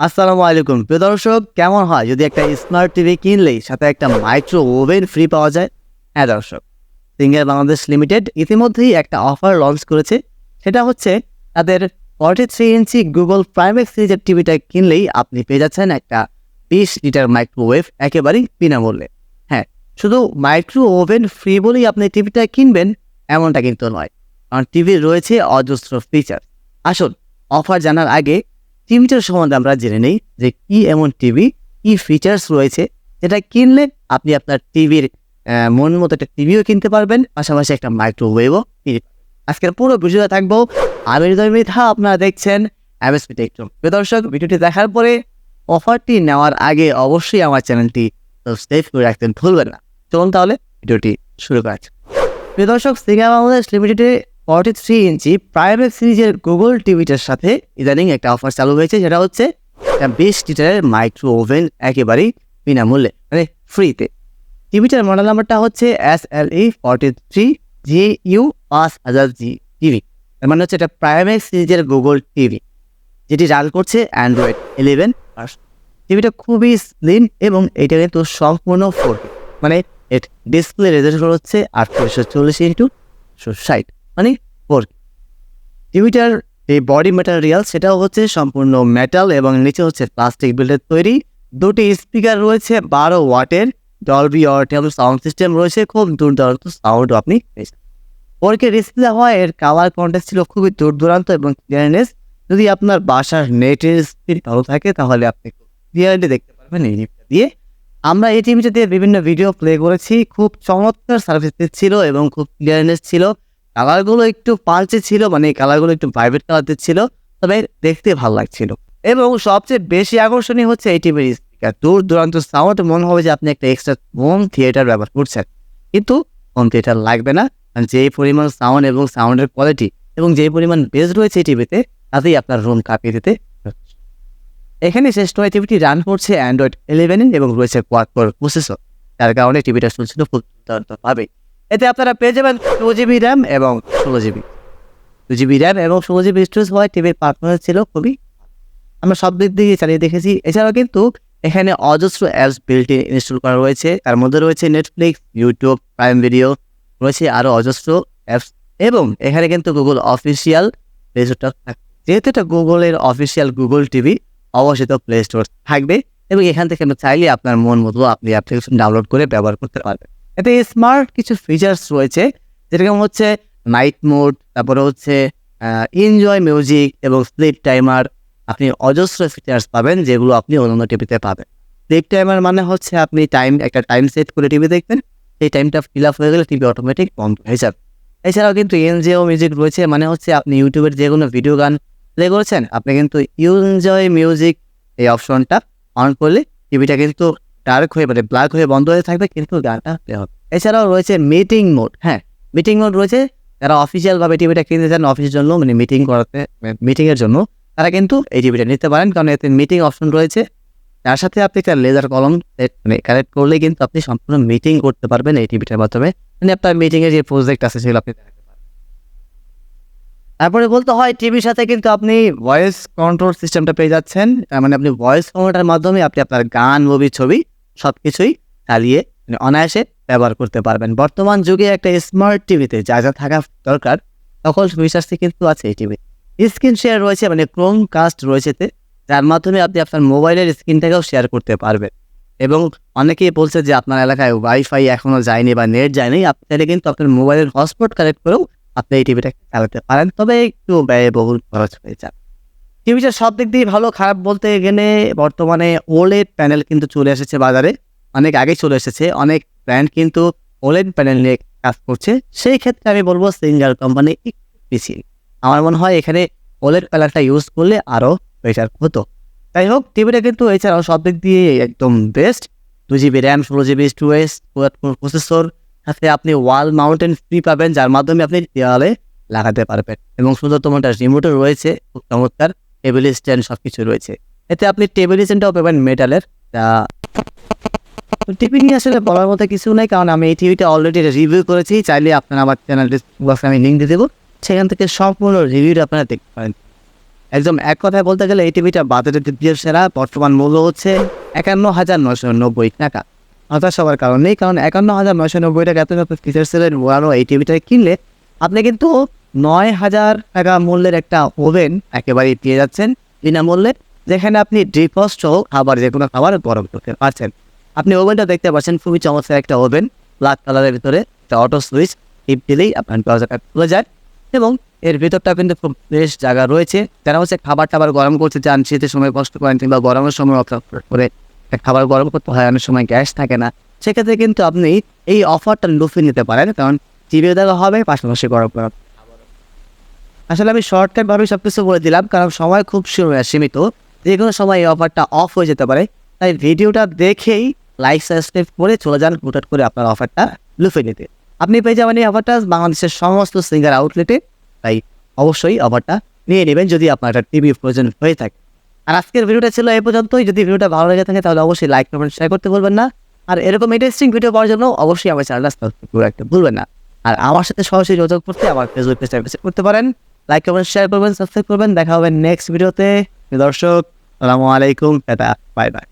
আসসালামু আলাইকুম। প্রিয় দর্শক, কেমন হয়? যদি একটা স্মার্ট টিভি কিনলেই সাথে একটা মাইক্রো ওভেন ফ্রি পাওয়া যায়? হ্যাঁ দর্শক, সিঙ্গার বাংলাদেশ লিমিটেড ইতিমধ্যেই একটা অফার লঞ্চ করেছে। সেটা হচ্ছে তাদের forty three inch Google Primex সিরিজের টিভিটা কিনলেই আপনি পেয়ে যাচ্ছেন একটা বিশ লিটার মাইক্রোওয়েভ একেবারেই বিনামূল্যে। হ্যাঁ শুধু মাইক্রো ওভেন ফ্রি বলেই আপনি টিভিটা কিনবেন এমনটা কিন্তু নয়। কারণ টিভির রয়েছে অজস্র ফিচার আসুন অফার জানার আগে টিভিটার সম্বন্ধে আমরা জেনে নেই যে কি এমন টিভি কি ফিচার্স রয়েছে যেটা কিনলে আপনি আপনার টিভির মন মতো একটা টিভিও কিনতে পারবেন, পাশাপাশি একটা মাইক্রোওয়েভও কিনতে আজকের পুরো ভিডিওতে থাকব আমি মৃধা, আপনারা দেখছেন এমএসপি টেকট্রুম প্রিয় দর্শক, ভিডিওটি দেখার পরে অফারটি নেওয়ার আগে অবশ্যই আমার চ্যানেলটি সাবস্ক্রাইব করে রাখতেন, ভুলবেন না। চলুন তাহলে ভিডিওটি শুরু করা। প্রিয় দর্শক সিঙ্গা বাংলাদেশ লিমিটেডে ফর্টি থ্রি ইঞ্চি প্রাইভেট সিরিজের গুগল টিভিটার সাথে ইদানিং একটা অফার চালু হয়েছে, যেটা হচ্ছে বিশ লিটারের মাইক্রো ওভেন একেবারেই বিনামূল্যে মানে ফ্রিতে টিভিটার মডেল নাম্বারটা হচ্ছে S L E forty three G U পাঁচ হাজার জি টিভি তার মানে হচ্ছে এটা প্রাইমেক্স সিরিজের গুগল টিভি যেটি রান করছে অ্যান্ড্রয়েড ইলেভেন টিভিটা খুবই স্লিম এবং এটা কিন্তু সম্পূর্ণ ফোর মানে এর ডিসপ্লে রেজলিউশন হচ্ছে আটত্রিশশো চল্লিশ ইন্টু ষাট। মানে ফোর টিভিটার এই বডি ম্যাটেরিয়াল সেটাও হচ্ছে সম্পূর্ণ মেটাল এবং নিচে হচ্ছে প্লাস্টিক বিল্ডের তৈরি। দুটি স্পিকার রয়েছে, বারো ওয়াটের ডলবি অরটেল সাউন্ড সিস্টেম রয়েছে, খুব দুর্দান্ত সাউন্ড আপনি পেয়েছেন ফোরকে ডিসপ্লে হওয়া এর কালার কন্টেস্ট ছিল খুবই দূর দূরান্ত এবং ক্লিয়ারনেস যদি আপনার বাসার নেটের স্পিড ভালো থাকে, তাহলে আপনি ক্লিয়ারলি দেখতে পারবেন এই দিয়ে। আমরা এই টিভিটা দিয়ে বিভিন্ন ভিডিও প্লে করেছি, খুব চমৎকার সার্ভিস ছিল এবং খুব ক্লিয়ারনেস ছিল। কালারগুলো একটু পাল্চে ছিল মানে কালারগুলো একটু প্রাইভেট কালার ছিল, তবে দেখতে ভালো লাগছিল। এবং সবচেয়ে বেশি আকর্ষণীয় হচ্ছে এই টিভির স্পিকার দূর দূরান্ত সাউন্ড মনে হবে যে আপনি একটা এক্সট্রা হোম থিয়েটার ব্যবহার করছেন। কিন্তু হোম থিয়েটার লাগবে না, কারণ যে পরিমাণ সাউন্ড এবং সাউন্ডের কোয়ালিটি এবং যে পরিমাণ বেস রয়েছে এই টিভিতে তাতেই আপনার রুম কাঁপিয়ে দিতে এখানে শেষ নয় টিভিটি রান করছে অ্যান্ড্রয়েড ইলেভেন এবং রয়েছে কোয়াড প্রসেসর যার কারণে টিভিটা চলছিল খুব দুর্দান্তভাবে এতে আপনারা পেয়ে যাবেন টু জিবি র্যাম এবং ষোলো জিবি। টু জিবি র্যাম এবং ষোলো জিবি স্টোরেজ হওয়ায় টিভির পারফরমেন্স ছিল খুবই আমরা সব দিক দিয়ে চালিয়ে দেখেছি। এছাড়াও কিন্তু এখানে অজস্র অ্যাপস বিল্ট ইনস্টল করা রয়েছে। তার মধ্যে রয়েছে নেটফ্লিক্স ইউটিউব প্রাইম ভিডিও রয়েছে আরও অজস্র অ্যাপস এবং এখানে কিন্তু গুগল অফিসিয়াল প্লে স্টোরটা থাকবে। যেহেতু এটা গুগলের অফিসিয়াল গুগল টিভি অবশ্যই তো প্লে স্টোর থাকবে এবং এখান থেকে চাইলে আপনার মন মতো আপনি অ্যাপ্লিকেশন ডাউনলোড করে ব্যবহার করতে পারবেন। এতে স্মার্ট কিছু ফিচার্স রয়েছে যেরকম হচ্ছে নাইট মোড তারপরে হচ্ছে এনজয় মিউজিক এবং স্লিপ টাইমার আপনি অজস্র ফিচার্স পাবেন যেগুলো আপনি অন্যান্য টিভিতে পাবেন। স্লিপ টাইমার মানে হচ্ছে আপনি টাইম একটা টাইম সেট করে টিভি দেখবেন, সেই টাইমটা ফিল আপ হয়ে গেলে টিভি অটোমেটিক বন্ধ হয়ে যাবে। এছাড়াও কিন্তু এনজিও মিউজিক রয়েছে মানে হচ্ছে আপনি ইউটিউবের যে কোনো ভিডিও গান প্লে করেছেন, আপনি কিন্তু এনজয় মিউজিক এই অপশনটা অন করলে টিভিটা কিন্তু ডার্ক হয়ে মানে ব্ল্যাক হয়ে বন্ধ হয়ে থাকবে, কিন্তু গানটা হবে। এছাড়াও রয়েছে মিটিং মোড হ্যাঁ মিটিং মোড রয়েছে। যারা অফিসিয়ালভাবে টিভিটা কিনতে চান অফিসের জন্য মানে মিটিং করাতে মিটিংয়ের জন্য, তারা কিন্তু এই টিভিটা নিতে পারেন। কারণ এতে মিটিং অপশন রয়েছে। তার সাথে আপনি একটা লেজার কলম মানে কানেক্ট করলে কিন্তু আপনি সম্পূর্ণ মিটিং করতে পারবেন এই টিভিটার মাধ্যমে। মানে আপনার মিটিংয়ের যে প্রজেক্ট আছে, সেগুলো আপনি তারপরে বলতে হয় টিভির সাথে কিন্তু আপনি ভয়েস কন্ট্রোল সিস্টেমটা পেয়ে যাচ্ছেন। মানে আপনি ভয়েস কন্ট্রোলের মাধ্যমে আপনি আপনার গান মুভি ছবি সব কিছুই চালিয়ে মানে অনায়াসে ব্যবহার করতে পারবেন। বর্তমান যুগে একটা স্মার্ট টিভিতে যা যা থাকা দরকার, সকল ফিচার্সই কিন্তু আছে এই টিভি স্ক্রিন শেয়ার রয়েছে মানে ক্রোম কাস্ট রয়েছে যার মাধ্যমে আপনি আপনার মোবাইলের স্ক্রিনটাকেও শেয়ার করতে পারবেন। এবং অনেকেই বলছে যে আপনার এলাকায় ওয়াইফাই এখনও যায়নি বা নেট যায়নি, আপনি চাইলে কিন্তু আপনার মোবাইলের হটস্পট কানেক্ট করেও আপনি এই টিভিটা চালাতে পারেন। তবে একটু ব্যয়বহুল খরচ হয়ে যাবে। টিভিটা সব দিক দিয়ে ভালো, খারাপ বলতে গেলে বর্তমানে ওলেড প্যানেল কিন্তু চলে এসেছে বাজারে। অনেক আগেই চলে এসেছে। অনেক ব্র্যান্ড কিন্তু ওলেড প্যানেল নিয়ে কাজ করছে। সেই ক্ষেত্রে আমি বলব সিঙ্গার কোম্পানি একটু আমার মনে হয় এখানে ওলেড প্যানেলটা ইউজ করলে আরও বেটার হতো। যাই হোক, টিভিটা কিন্তু এছাড়াও সব দিক দিয়ে একদম বেস্ট টু জিবি র্যাম ষোলো জিবি স্টোরেজ প্রসেসর সাথে আপনি ওয়াল মাউন্টেন ফ্রি পাবেন, যার মাধ্যমে আপনি দেওয়ালে লাগাতে পারবেন। এবং সুন্দরতম একটা রিমোটও রয়েছে, খুব চমৎকার। টেবিল স্ট্যান্ড সব কিছু রয়েছে। এতে আপনি টেবিল স্ট্যান্ডটাও পাবেন মেটালের। তা টিভি নিয়ে আসলে বলার মতো কিছু নেই, কারণ আমি এই টিভিটা অলরেডি রিভিউ করেছি। চাইলে আপনারা আমার চ্যানেল বক্সে আমি লিঙ্ক দিয়ে দেবো। সেখান থেকে সম্পূর্ণ রিভিউটা আপনারা দেখতে পারেন। একদম এক কথায় বলতে গেলে এই টিভিটা বাজারের দ্বিতীয় সেরা, বর্তমান মূল্য হচ্ছে একান্ন হাজার নশো নব্বই টাকা। হতাশ হওয়ার কারণ নেই, কারণ একান্ন হাজার নশো নব্বই টাকা এত এত ফিচার্সের ওয়ারও এই টিভিটা কিনলে। আপনি কিন্তু নয় হাজার টাকা মূল্যের একটা ওভেন একেবারেই পেয়ে যাচ্ছেন বিনামূল্যে, যেখানে আপনি ডিফস্ট হোক, খাবার, যে কোনো খাবার গরম করতে পারছেন। আপনি ওভেনটা দেখতে পাচ্ছেন, খুবই চমৎকার একটা ওভেন ব্ল্যাক কালারের ভিতরে একটা অটো সুইচ টিপ দিলেই আপনার দরজাটা খুলে যায় এবং এর ভিতরটা কিন্তু খুব বেশ জায়গা রয়েছে। যারা হচ্ছে খাবার টাবার গরম করতে চান, শীতের সময় কষ্ট করেন কিংবা গরমের সময় অপেক্ষা করে খাবার গরম করতে হয়, অনেক সময় গ্যাস থাকে না, সেক্ষেত্রে কিন্তু আপনি এই অফারটা লুফে নিতে পারেন, কারণ টিভিও দেওয়া হবে, পাশাপাশি গরম করা আসলে আমি শর্টকাটভাবে সব কিছু বলে দিলাম, কারণ সময় খুব সীমিত যে কোনো সময় এই অফারটা অফ হয়ে যেতে পারে। তাই ভিডিওটা দেখেই লাইক সাবস্ক্রাইব করে চলে যান হুটাট করে আপনার অফারটা লুফে নিতে। আপনি পেয়ে যাবেন এই অফারটা বাংলাদেশের সমস্ত সিঙ্গার আউটলেটে তাই অবশ্যই অফারটা নিয়ে নেবেন যদি আপনার একটা টিভি প্রয়োজন হয়ে থাকে। আর আজকের ভিডিওটা ছিল এই পর্যন্তই। যদি ভিডিওটা ভালো লেগে থাকে তাহলে অবশ্যই লাইক কমেন্ট শেয়ার করতে বলবেন না। আর এরকম ইন্টারেস্টিং ভিডিও পাওয়ার জন্য অবশ্যই আমার চ্যানেলটা সাবস্ক্রাইব করে রাখতে ভুলবেন না। আর আমার সাথে সরাসরি যোগাযোগ করতে আমার ফেসবুক পেজটা ভিজিট করতে পারেন। লাইক করবেন শেয়ার করবেন সাবস্ক্রাইব করবেন। দেখা হবে নেক্সট ভিডিওতে দর্শক, আসসালামু আলাইকুম, টাটা বাই বাই